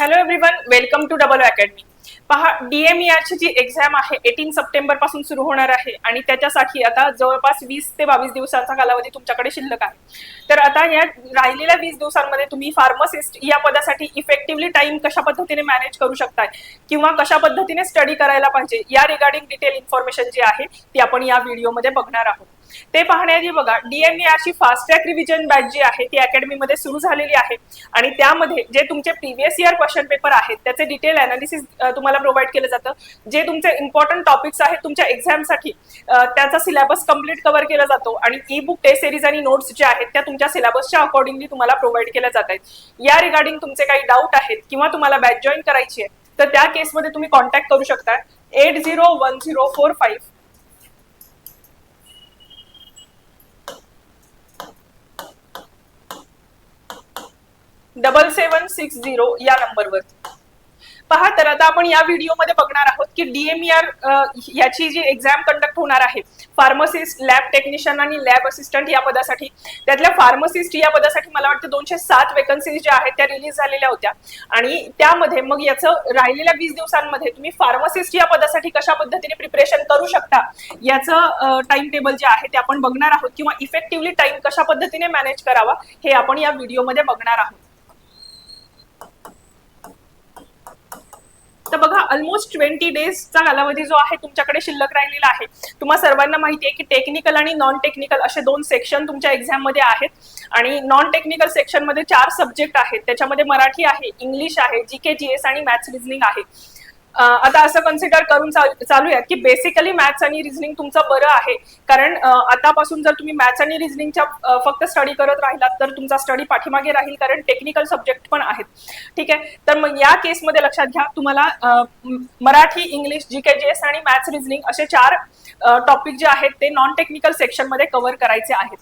Hello everyone welcome to double academy पहा डीएमईआरची जी exam आहे एटीन सप्टेंबरपासून सुरू होणार आहे आणि त्याच्यासाठी आता जवळपास वीस ते बावीस दिवसांचा कालावधी तुमच्याकडे शिल्लक आहे. तर आता या राहिलेल्या वीस दिवसांमध्ये तुम्ही फार्मसिस्ट या पदासाठी इफेक्टिव्हली टाइम कशा पद्धतीने मॅनेज करू शकताय किंवा कशा पद्धतीने स्टडी करायला पाहिजे या रिगार्डिंग डिटेल इन्फॉर्मेशन जी आहे ती आपण या व्हिडिओमध्ये बघणार आहोत. ते पाहण्याआधी बघा डीएमईआरची फास्ट ट्रॅक रिव्हिजन बॅच जी आहे ती अकॅडमीमध्ये सुरू झालेली आहे. आणि त्यामध्ये जे तुमचे प्रिव्हियस इयर क्वेश्चन पेपर आहेत त्याचे डिटेल अनालिसिस तुम्हाला प्रोव्हाइड केलं जातं. जे तुमचे इम्पॉर्टंट टॉपिक्स आहेत तुमच्या एक्झामसाठी त्याचा सिलेबस कंप्लीट कव्हर केला जातो. आणि ई बुक टेस्ट सिरीज आणि नोट्स जे आहेत त्या तुमच्या सिलेबसच्या अकॉर्डिंगली तुम्हाला प्रोव्हाइड केल्या जात आहेत. या रिगार्डिंग तुमचे काही डाऊट आहेत किंवा तुम्हाला बॅच जॉईन करायची आहे तर त्या केसमध्ये तुम्ही कॉन्टॅक्ट करू शकता. Eight zero one zero four five double seven six zero या नंबरवर. पहा तर आता आपण या व्हिडिओमध्ये बघणार आहोत की डीएमईआर याची जी एक्झाम कंडक्ट होणार आहे फार्मसिस्ट लॅब टेक्निशियन आणि लॅब असिस्टंट या पदासाठी त्यातल्या फार्मसिस्ट या पदासाठी मला वाटतं दोनशे सात वेकन्सीज ज्या आहेत त्या रिलीज झालेल्या होत्या. आणि त्यामध्ये मग याचं राहिलेल्या वीस दिवसांमध्ये तुम्ही फार्मसिस्ट या पदासाठी कशा पद्धतीने प्रिपरेशन करू शकता याचं टाइम टेबल जे आहे ते आपण बघणार आहोत. किंवा इफेक्टिव्हली टाइम कशा पद्धतीने मॅनेज करावा हे आपण या व्हिडिओमध्ये बघणार आहोत. तर बघा ऑलमोस्ट ट्वेंटी डेजचा कालावधी जो आहे तुमच्याकडे शिल्लक राहिलेला आहे. तुम्हाला सर्वांना माहिती आहे की टेक्निकल आणि नॉन टेक्निकल असे दोन सेक्शन तुमच्या एक्झाममध्ये आहेत. आणि नॉन टेक्निकल सेक्शनमध्ये चार सब्जेक्ट आहेत. त्याच्यामध्ये मराठी आहे इंग्लिश आहे जी के जी एस आणि मॅथ्स रिझनिंग आहे. आता असं कन्सिडर करून चालूयात की बेसिकली मॅथ्स आणि रिझनिंग तुमचं बरं आहे. कारण आतापासून जर तुम्ही मॅथ्स आणि रिझनिंगच्या फक्त स्टडी करत राहिलात तर तुमचा स्टडी पाठीमागे राहील कारण टेक्निकल सब्जेक्ट पण आहेत. ठीक आहे? तर मग या केसमध्ये लक्षात घ्या तुम्हाला Marathi English G K G S आणि मॅथ्स रिझनिंग असे चार टॉपिक जे आहेत ते नॉन टेक्निकल सेक्शनमध्ये कव्हर करायचे आहेत.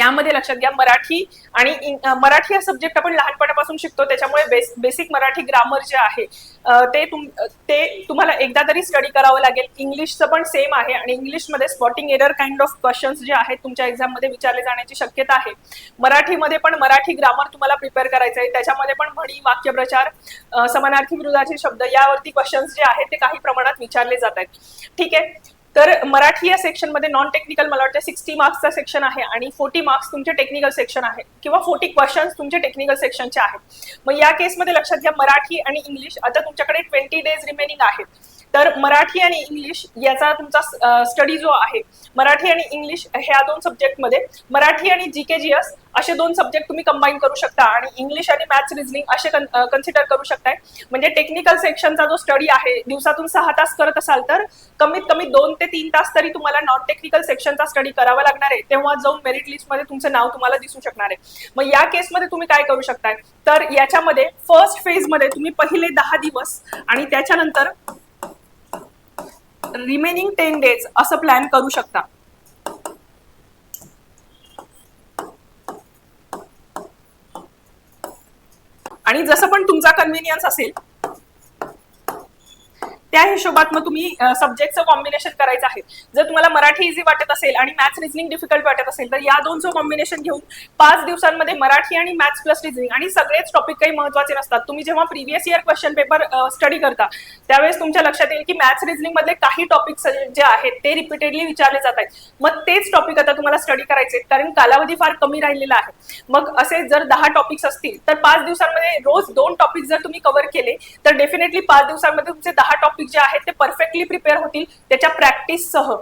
त्यामध्ये लक्षात घ्या मराठी आणि मराठी हा सब्जेक्ट आपण लहानपणापासून शिकतो त्याच्यामुळे बेस बेसिक मराठी ग्रामर जे आहे ते तुम ते तुम्हाला एकदा तरी स्टडी करावं लागेल. इंग्लिशचं पण सेम आहे आणि इंग्लिशमध्ये spotting error kind of questions जे आहेत तुमच्या एक्झाममध्ये विचारले जाण्याची शक्यता आहे. मराठीमध्ये पण मराठी ग्रामर तुम्हाला प्रिपेअर करायचं आहे त्याच्यामध्ये पण म्हणी वाक्यप्रचार समानार्थी विरोधाचे शब्द यावरती क्वेश्चन्स जे आहेत ते काही प्रमाणात विचारले जात आहेत. ठीक आहे? तर मराठी या सेक्शनमध्ये नॉन टेक्निकल मला वाटतं सिक्स्टी मार्क्सचा सेक्शन आहे आणि फोर्टी मार्क्स तुमचे टेक्निकल सेक्शन आहे किंवा फोर्टी क्वेश्चन्स तुमचे टेक्निकल सेक्शनचे आहेत. मग या केसमध्ये लक्षात घ्या मराठी आणि इंग्लिश आता तुमच्याकडे ट्वेंटी डेज रिमेनिंग आहेत. तर मराठी आणि इंग्लिश याचा तुमचा स्टडी जो आहे मराठी आणि इंग्लिश ह्या दोन सब्जेक्टमध्ये मराठी आणि जी के जी एस असे दोन सब्जेक्ट तुम्ही कंबाईन करू शकता आणि इंग्लिश आणि मॅथ्स रिझनिंग असे कन्सिडर करू शकताय. म्हणजे टेक्निकल सेक्शनचा जो स्टडी आहे दिवसातून सहा तास करत असाल तर कमीत कमी दोन ते तीन तास तरी तुम्हाला नॉन टेक्निकल सेक्शनचा स्टडी करावा लागणार आहे. तेव्हा जाऊन मेरिट लिस्टमध्ये तुमचं नाव तुम्हाला दिसू शकणार आहे. मग या केसमध्ये तुम्ही काय करू शकताय? तर याच्यामध्ये फर्स्ट फेजमध्ये तुम्ही पहिले दहा दिवस आणि त्याच्यानंतर रिमेनिंग टेन डेज असं प्लॅन करू शकता. आणि जसं पण तुमचा कन्व्हिनियन्स असेल त्या हिशोबात मग तुम्ही सब्जेक्टचं कॉम्बिनेशन करायचं आहे. जर तुम्हाला मराठी इझी वाटत असेल आणि मॅथ्स रिझनिंग डिफिकल्ट वाटत असेल तर या दोनचं कॉम्बिनेशन घेऊन पाच दिवसांमध्ये मराठी आणि मॅथ्स प्लस रिझनिंग आणि सगळेच टॉपिक काही महत्त्वाचे नसतात. तुम्ही जेव्हा previous year question paper study करता त्यावेळेस तुमच्या लक्षात येईल की मॅथ्स रिझनिंग मधले काही टॉपिक्स जे आहेत ते रिपीटेडली विचारले जात आहेत. मग तेच टॉपिक आता तुम्हाला स्टडी करायचे कारण कालावधी फार कमी राहिलेला आहे. मग असे जर दहा टॉपिक्स असतील तर पाच दिवसांमध्ये रोज दोन टॉपिक जर तुम्ही कव्हर केले तर डेफिनेटली पाच दिवसांमध्ये तुमचे दहा टॉपिक टॉपिक जे आहेत ते परफेक्टली प्रिपेअर होतील त्याच्या प्रॅक्टिससह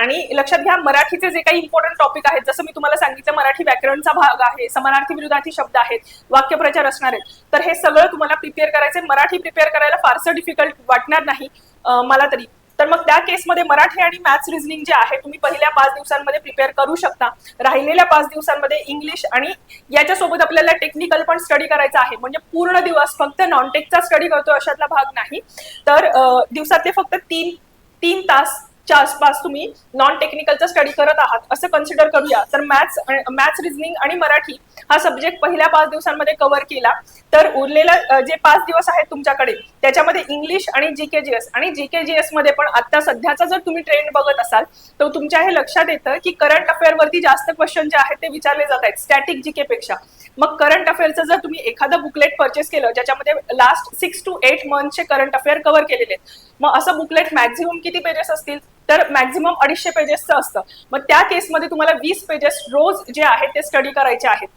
आणि लक्षात घ्या मराठीचे जे काही इम्पॉर्टंट टॉपिक आहेत जसं मी तुम्हाला सांगितलं मराठी व्याकरणचा भाग आहे समानार्थी विरुद्धार्थी शब्द आहेत वाक्यप्रचार असणार आहेत. तर हे सगळं तुम्हाला प्रिपेअर करायचं मराठी प्रिपेअर करायला फारसं डिफिकल्ट वाटणार नाही. मला तरी. तर मग त्या केसमध्ये मराठी आणि मॅथ्स रिझनिंग जे आहे तुम्ही पहिल्या पाच दिवसांमध्ये प्रिपेअर करू शकता. राहिलेल्या पाच दिवसांमध्ये इंग्लिश आणि याच्यासोबत आपल्याला टेक्निकल पण स्टडी करायचा आहे. म्हणजे पूर्ण दिवस फक्त नॉनटेकचा स्टडी करतो अशातला भाग नाही. तर दिवसातले फक्त तीन तीन तास च्या आसपास तुम्ही नॉन टेक्निकलचा स्टडी करत आहात असं कन्सिडर करूया. तर मॅथ्स मॅथ्स रिझनिंग आणि मराठी हा सब्जेक्ट पहिल्या पाच दिवसांमध्ये कव्हर केला. तर उरलेला जे पाच दिवस आहेत तुमच्याकडे त्याच्यामध्ये इंग्लिश आणि जीकेजीएस आणि जीके जीएसमध्ये पण आता सध्याचा जर तुम्ही ट्रेंड बघत असाल तर तुमच्या हे लक्षात येतं की करंट अफेअर वरती जास्त क्वेश्चन जे आहेत ते विचारले जात आहेत स्टॅटिक जीके पेक्षा. मग करंट अफेअरचं जर तुम्ही एखादं बुकलेट परचेस केलं ज्याच्यामध्ये लास्ट सिक्स टू एट मंथचे करंट अफेअर कव्हर केलेले आहेत मग असं बुकलेट मॅक्झिमम किती पेजेस असतील? तर मॅक्झिमम अडीचशे पेजेसचं असतं. मग त्या केसमध्ये तुम्हाला वीस पेजेस रोज जे आहेत ते स्टडी करायचे आहेत.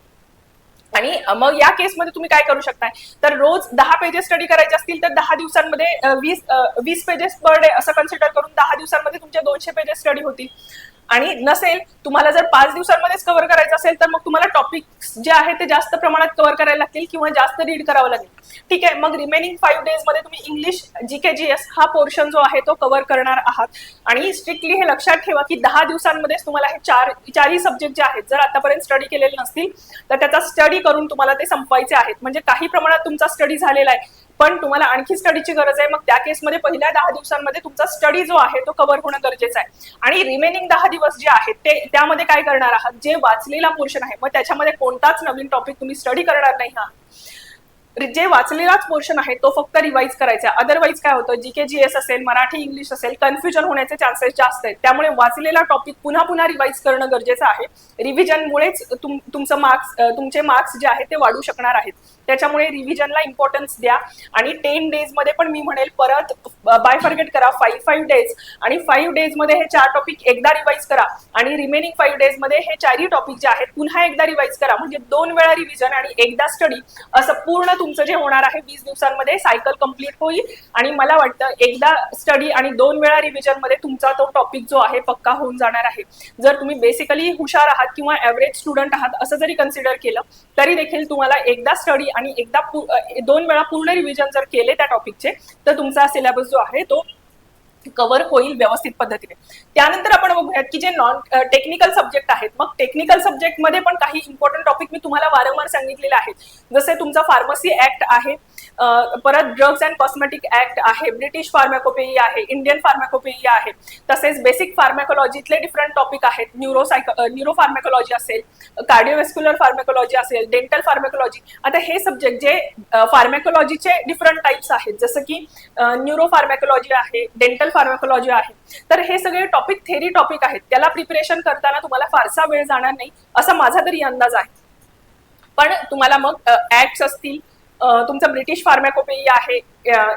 आणि मग या केसमध्ये तुम्ही काय करू शकताय? तर रोज दहा पेजेस स्टडी करायचे असतील तर दहा दिवसांमध्ये वीस वीस पेजेस पर डे असं कन्सिडर करून दहा दिवसांमध्ये तुमचे दोनशे पेजेस स्टडी होतील. आणि नसेल तुम्हाला जर पाच दिवसांमध्येच कव्हर करायचं असेल तर मग तुम्हाला टॉपिक जे आहे ते जास्त प्रमाणात कव्हर करायला लागतील किंवा जास्त रीड करावं लागेल. ठीक आहे मग रिमेनिंग फाईव्ह डेजमध्ये तुम्ही English G K G S हा पोर्शन जो आहे तो कव्हर करणार आहात. आणि स्ट्रिक्टली हे लक्षात ठेवा की दहा दिवसांमध्येच तुम्हाला हे चार चारही सब्जेक्ट जे आहेत जर आतापर्यंत स्टडी केलेले नसतील तर त्याचा स्टडी करून तुम्हाला ते संपवायचे आहेत. म्हणजे काही प्रमाणात तुमचा स्टडी झालेला आहे. पण तुम्हाला आणखी स्टडीची गरज आहे. मग त्या केसमध्ये पहिल्या दहा दिवसांमध्ये तुमचा स्टडी जो आहे तो कव्हर होणं गरजेचं आहे. आणि रिमेनिंग दहा दिवस जे आहेत ते त्यामध्ये काय करणार आहात? जे वाचलेला पोर्शन आहे मग त्याच्यामध्ये कोणताच नवीन टॉपिक तुम्ही स्टडी करणार नाही आहात. जे वाचलेलाच पोर्शन आहे तो फक्त रिवाईज करायचा. अदरवाईज काय होतं जी के जी एस असेल मराठी इंग्लिश असेल कन्फ्युजन होण्याचे चान्सेस जास्त आहेत. त्यामुळे वाचलेला टॉपिक पुन्हा पुन्हा रिवाईज करणं गरजेचं आहे. रिव्हिजनमुळेच तुम तुमचं मार्क्स तुमचे मार्क्स जे आहेत ते वाढू शकणार आहेत. त्याच्यामुळे रिव्हिजनला इम्पॉर्टन्स द्या. आणि टेन डेजमध्ये पण मी म्हणेल परत बाय फॉरगेट करा. फाईव्ह फाईव्ह डेज आणि फाईव्ह डेजमध्ये हे चार टॉपिक एकदा रिवाईज करा. आणि रिमेनिंग फाईव्ह डेजमध्ये हे चारही टॉपिक जे आहेत पुन्हा एकदा रिवाईज करा. म्हणजे दोन वेळा रिव्हिजन आणि एकदा स्टडी असं पूर्ण तुमचं जे होणार आहे वीस दिवसांमध्ये सायकल कंप्लीट होईल. आणि मला वाटतं एकदा स्टडी आणि दोन वेळा रिव्हिजनमध्ये तुमचा तो टॉपिक जो आहे पक्का होऊन जाणार आहे. जर तुम्ही बेसिकली हुशार आहात किंवा ऍव्हरेज स्टुडंट आहात असं जरी कन्सिडर केलं तरी देखील तुम्हाला एकदा स्टडी आणि एकदा दोन वेळा पूर्ण रिव्हिजन जर केले त्या टॉपिकचे तर तुमचा सिलेबस जो आहे तो कव्हर होईल व्यवस्थित पद्धतीने. त्यानंतर आपण बघूयात की जे नॉन टेक्निकल सब्जेक्ट आहेत मग टेक्निकल सब्जेक्टमध्ये पण काही इम्पॉर्टंट टॉपिक मी तुम्हाला वारंवार सांगितलेले आहेत. जसे तुमचा फार्मसी ऍक्ट आहे परत ड्रग्स अँड कॉस्मेटिक ऍक्ट आहे ब्रिटिश फार्मॅकोपेई आहे इंडियन फार्मॅकोपेई आहे तसेच बेसिक फार्मॅकोलॉजीतले डिफरंट टॉपिक आहेत. न्यूरोसायको न्यूरो फार्मॅकोलॉजी असेल कार्डिओवेस्क्युलर फार्मॅकोलॉजी असेल डेंटल फार्मॅकोलॉजी आता हे सब्जेक्ट जे फार्मॅकोलॉजीचे डिफरंट टाइप्स आहेत. जसं की न्यूरो फार्मॅकोलॉजी आहे डेंटल फार्मॅकोलॉजी आहे. तर हे सगळे टॉपिक थेरी टॉपिक आहेत. त्याला प्रिपरेशन करताना तुम्हाला फारसा वेळ जाणार नाही असा माझा तरी अंदाज आहे. पण तुम्हाला मग ऍक्ट्स असतील तुमचं ब्रिटिश फार्मॅकोपेई आहे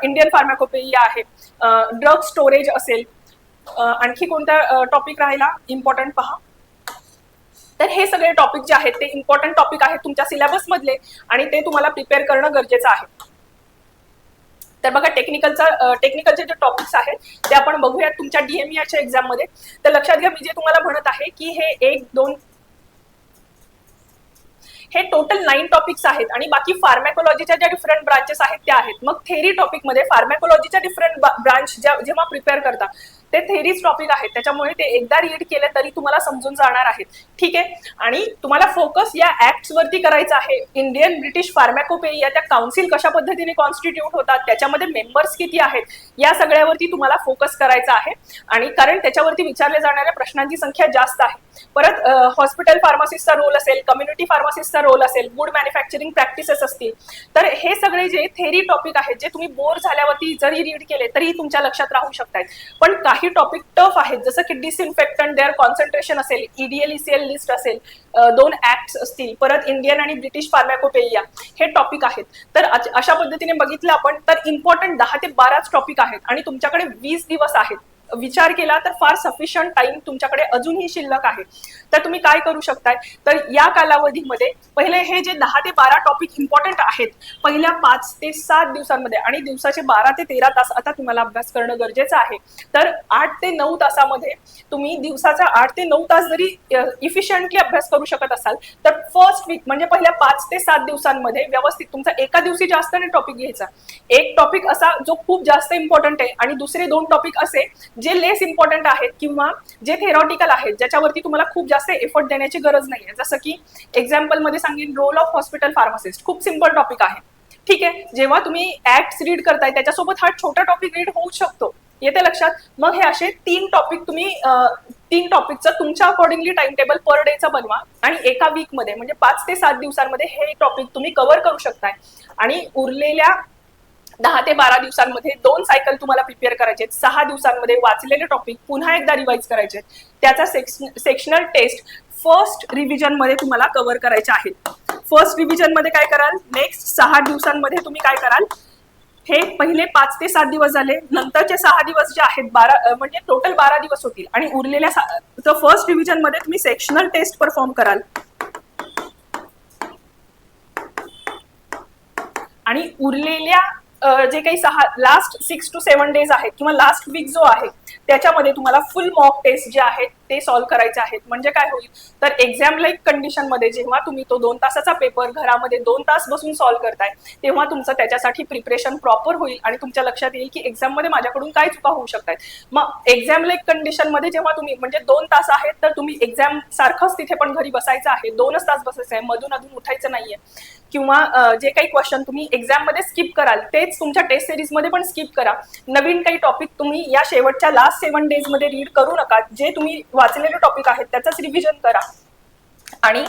इंडियन फार्मॅकोपेई आहे ड्रग स्टोरेज असेल आणखी कोणता टॉपिक राहिला? इम्पॉर्टंट पहा. तर हे सगळे टॉपिक जे आहेत ते इम्पॉर्टंट टॉपिक आहेत तुमच्या सिलेबसमधले आणि ते तुम्हाला प्रिपेअर करणं गरजेचं आहे. तर बघा टेक्निकलचा टेक्निकलचे जे टॉपिक्स आहेत ते आपण बघूयात तुमच्या डीएमईच्या एक्झाममध्ये. तर लक्षात घ्या मी जे तुम्हाला म्हणत आहे की हे एक दोन हे टोटल नाईन टॉपिक्स आहेत आणि बाकी फार्मॅकोलॉजीच्या ज्या डिफरंट ब्रांचेस आहेत त्या आहेत. मग थेरी टॉपिकमध्ये फार्मॅकोलॉजीच्या डिफरंट ब्रांच ज्या जेव्हा प्रिपेअर करता ते थेरीज टॉपिक आहेत. त्याच्यामुळे ते एकदा रीड केले तरी तुम्हाला समजून जाणार आहेत. ठीक आहे? आणि तुम्हाला फोकस या ऍक्ट्स वरती करायचा आहे. इंडियन ब्रिटिश फार्मॅकोपे या त्या काउन्सिल कशा पद्धतीने कॉन्स्टिट्यूट होतात? त्याच्यामध्ये मेंबर्स किती आहेत? या सगळ्यावरती तुम्हाला फोकस करायचा आहे. आणि कारण त्याच्यावरती विचारल्या जाणाऱ्या प्रश्नांची संख्या जास्त आहे. परत हॉस्पिटल फार्मासिस्टचा रोल असेल कम्युनिटी फार्मासिस्टचा रोल असेल गुड मॅन्युफॅक्चरिंग प्रॅक्टिसेस असतील. तर हे सगळे जे थेरी टॉपिक आहेत जे तुम्ही बोर झाल्यावरती जरी रीड केले तरी तुमच्या लक्षात राहू शकतात पण काही टॉपिक टफ आहेत. जसं की डिसइन्फेक्टंट देअर कॉन्सन्ट्रेशन असेल ईडीएल ईसीएल लिस्ट असेल दोन ऍक्ट असतील परत इंडियन आणि ब्रिटिश फार्मॅकोपेलिया हे टॉपिक आहेत. तर अशा पद्धतीने बघितलं आपण तर इम्पॉर्टंट दहा ते बाराच टॉपिक आहेत आणि तुमच्याकडे वीस दिवस आहेत. विचार केला तर फार सफिशियंट टाइम तुमच्याकडे अजूनही शिल्लक आहे. तर तुम्ही काय करू शकताय? तर या कालावधीमध्ये पहिले हे जे दहा ते बारा टॉपिक इम्पॉर्टंट आहेत पहिल्या पाच ते सात दिवसांमध्ये आणि दिवसाचे बारा ते तेरा तास आता तुम्हाला अभ्यास करणं गरजेचं आहे. तर आठ ते नऊ तासामध्ये तुम्ही दिवसाचा आठ ते नऊ तास जरी इफिशियंटली अभ्यास करू शकत असाल तर फर्स्ट वीक म्हणजे पहिल्या पाच ते सात दिवसांमध्ये व्यवस्थित तुमचा एका दिवशी जास्त नाही टॉपिक घ्यायचा. एक टॉपिक असा जो खूप जास्त इम्पॉर्टंट आहे आणि दुसरे दोन टॉपिक असे जे लेस इम्पॉर्टंट आहेत किंवा जे थेरॉटिकल आहेत ज्याच्यावरती तुम्हाला खूप जास्त एफर्ट देण्याची गरज नाहीये. जसं की एक्झाम्पलमध्ये सांगेन रोल ऑफ हॉस्पिटल फार्मासिस्ट खूप सिंपल टॉपिक आहे. ठीक आहे? जेव्हा तुम्ही ऍक्ट रीड करताय त्याच्यासोबत हा छोटा टॉपिक रीड होऊ शकतो. येते लक्षात? मग हे असे तीन टॉपिक तुम्ही तीन टॉपिकचं तुमच्या अकॉर्डिंगली टाइम टेबल पर डेचं बनवा. आणि एका वीकमध्ये म्हणजे पाच ते सात दिवसांमध्ये हे टॉपिक तुम्ही कव्हर करू शकताय. आणि उरलेल्या दहा ते बारा दिवसांमध्ये दोन सायकल तुम्हाला प्रिपेअर करायचे आहेत. सहा दिवसांमध्ये वाचलेले टॉपिक पुन्हा एकदा रिवाईज करायचे आहेत. त्याचा सेक्शनल टेस्ट फर्स्ट रिव्हिजनमध्ये तुम्हाला कव्हर करायचे आहेत. फर्स्ट रिव्हिजनमध्ये काय कराल? नेक्स्ट सहा दिवसांमध्ये तुम्ही काय कराल? हे पहिले पाच ते सात दिवस झाले. नंतरचे सहा दिवस जे आहेत बारा म्हणजे टोटल बारा दिवस होतील. आणि उरलेल्या फर्स्ट डिव्हिजनमध्ये तुम्ही सेक्शनल टेस्ट परफॉर्म कराल. आणि उरलेल्या जे काही सहा last six two seven days आहेत किंवा लास्ट वीक जो आहे त्याच्यामध्ये तुम्हाला फुल मॉक टेस्ट जे आहेत ते सॉल्व्ह करायचे आहेत. म्हणजे काय होईल? तर एक्झाम लाईक कंडिशनमध्ये जेव्हा तुम्ही तो दोन तासाचा पेपर घरामध्ये दोन तास बसून सॉल्व्ह करताय तेव्हा तुमचं त्याच्यासाठी प्रिपरेशन प्रॉपर होईल आणि तुमच्या लक्षात येईल की एक्झाममध्ये माझ्याकडून काय चुका होऊ शकतात मग एक्झाम लाईक कंडिशनमध्ये जेव्हा तुम्ही म्हणजे दोन तास आहेत तर तुम्ही एक्झाम सारखंच तिथे पण घरी बसायचं आहे. दोनच तास बसायचं आहे. मधून अधून उठायचं नाहीये. किंवा जे काही क्वेश्चन तुम्ही एक्झाममध्ये स्किप कराल तेच तुमच्या टेस्ट सिरीजमध्ये पण स्किप करा. नवीन काही टॉपिक तुम्ही या शेवटच्या लास्ट सेव्हन डेजमध्ये रीड करू नका. जे तुम्ही वाचलेले टॉपिक आहेत त्याचंच रिव्हिजन करा. आणि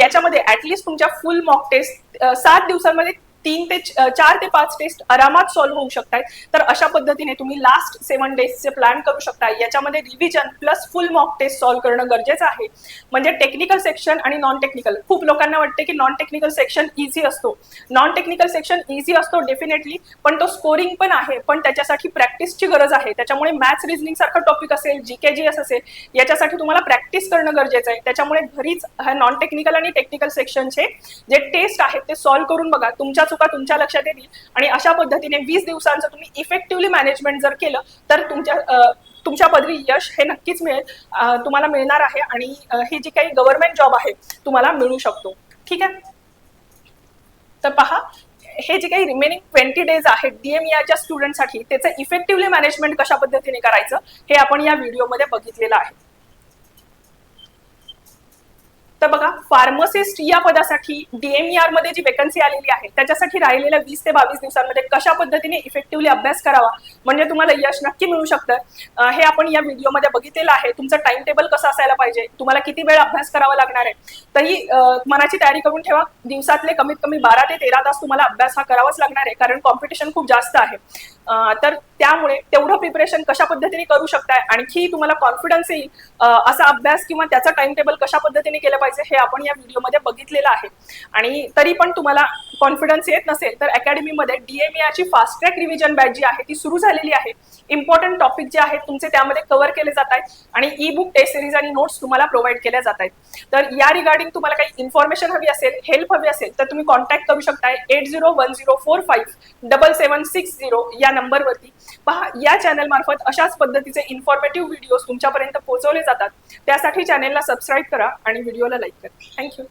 याच्यामध्ये ऍटलिस्ट तुमच्या फुल मॉक टेस्ट सात दिवसांमध्ये तीन ते चार ते पाच टेस्ट आरामात सॉल्व्ह होऊ शकतात तर अशा पद्धतीने तुम्ही लास्ट सेव्हन डेजचे प्लॅन करू शकता याच्यामध्ये revision plus full mock test solve करणं गरजेचं आहे. म्हणजे टेक्निकल सेक्शन आणि नॉन टेक्निकल खूप लोकांना वाटते की नॉन टेक्निकल सेक्शन इझी असतो. नॉन टेक्निकल सेक्शन इझी असतो डेफिनेटली पण तो स्कोरिंग पण आहे. पण त्याच्यासाठी प्रॅक्टिसची गरज आहे. त्याच्यामुळे मॅथ्स रिझनिंग सारखा टॉपिक असेल जी के जी एस असेल याच्यासाठी तुम्हाला प्रॅक्टिस करणं गरजेचं आहे. त्याच्यामुळे घरीच नॉन टेक्निकल आणि टेक्निकल सेक्शनचे जे टेस्ट आहेत ते सॉल्व्ह करून बघा. तुमच्या चुका तुमच्या लक्षात येतील. आणि अशा पद्धतीने वीस दिवसांचं तुम्ही इफेक्टिव्हली मॅनेजमेंट जर केलं तर तुमच्या तुमच्या पदवी यश हे नक्कीच मिळेल. तुम्हाला मिळणार आहे आणि हे जे काही गव्हर्नमेंट जॉब आहे तुम्हाला मिळू शकतो. ठीक आहे? तर पहा हे जे काही रिमेनिंग ट्वेंटी डेज आहेत डीएमईआरच्या स्टुडंटसाठी त्याचं इफेक्टिव्हली मॅनेजमेंट कशा पद्धतीने करायचं हे आपण या व्हिडिओमध्ये बघितलेलं आहे. तर बघा फार्मसिस्ट या पदासाठी डीएमईआरमध्ये जी वेकन्सी आलेली आहे त्याच्यासाठी राहिलेल्या वीस ते बावीस दिवसांमध्ये कशा पद्धतीने इफेक्टिव्हली अभ्यास करावा म्हणजे तुम्हाला यश नक्की मिळू शकतं. हे आपण या व्हिडिओमध्ये बघितलेलं आहे. तुमचं टाइम टेबल कसं असायला पाहिजे तुम्हाला किती वेळ अभ्यास करावा लागणार आहे तरी मनाची तयारी करून ठेवा. दिवसातले कमीत कमी बारा ते तेरा तास तुम्हाला अभ्यास हा करावाच लागणार आहे कारण कॉम्पिटिशन खूप जास्त आहे. तर त्यामुळे तेवढं प्रिपरेशन कशा पद्धतीने करू शकताय आणखी तुम्हाला कॉन्फिडन्स येईल असा अभ्यास किंवा त्याचा टाइम टेबल कशा पद्धतीने केलं पाहिजे हे आपण या व्हिडिओमध्ये बघितलेलं आहे. आणि तरी पण तुम्हाला कॉन्फिडन्स येत नसेल तर अकॅडमीमध्ये डीएमएची फास्ट ट्रॅक रिव्हिजन बॅच जी आहे ती सुरू झालेली आहे. इम्पॉर्टंट टॉपिक जे आहेत तुमचे त्यामध्ये कव्हर केले जात आहेत. आणि ई बुक टेस्ट सिरीज आणि नोट्स तुम्हाला प्रोव्हाइड केल्या जात आहेत. तर या रिगार्डिंग तुम्हाला काही इन्फॉर्मेशन हवी असेल हेल्प हवी असेल तर तुम्ही कॉन्टॅक्ट करू शकताय eight zero one zero four five double seven six zero या नंबरवरती पहा या चॅनल मार्फत अशाच पद्धतीचे इन्फॉर्मेटिव्ह व्हिडिओज तुमच्यापर्यंत पोहोचवले जातात. त्यासाठी चॅनेलला सबस्क्राईब करा आणि व्हिडिओला लाईक करा थँक्यू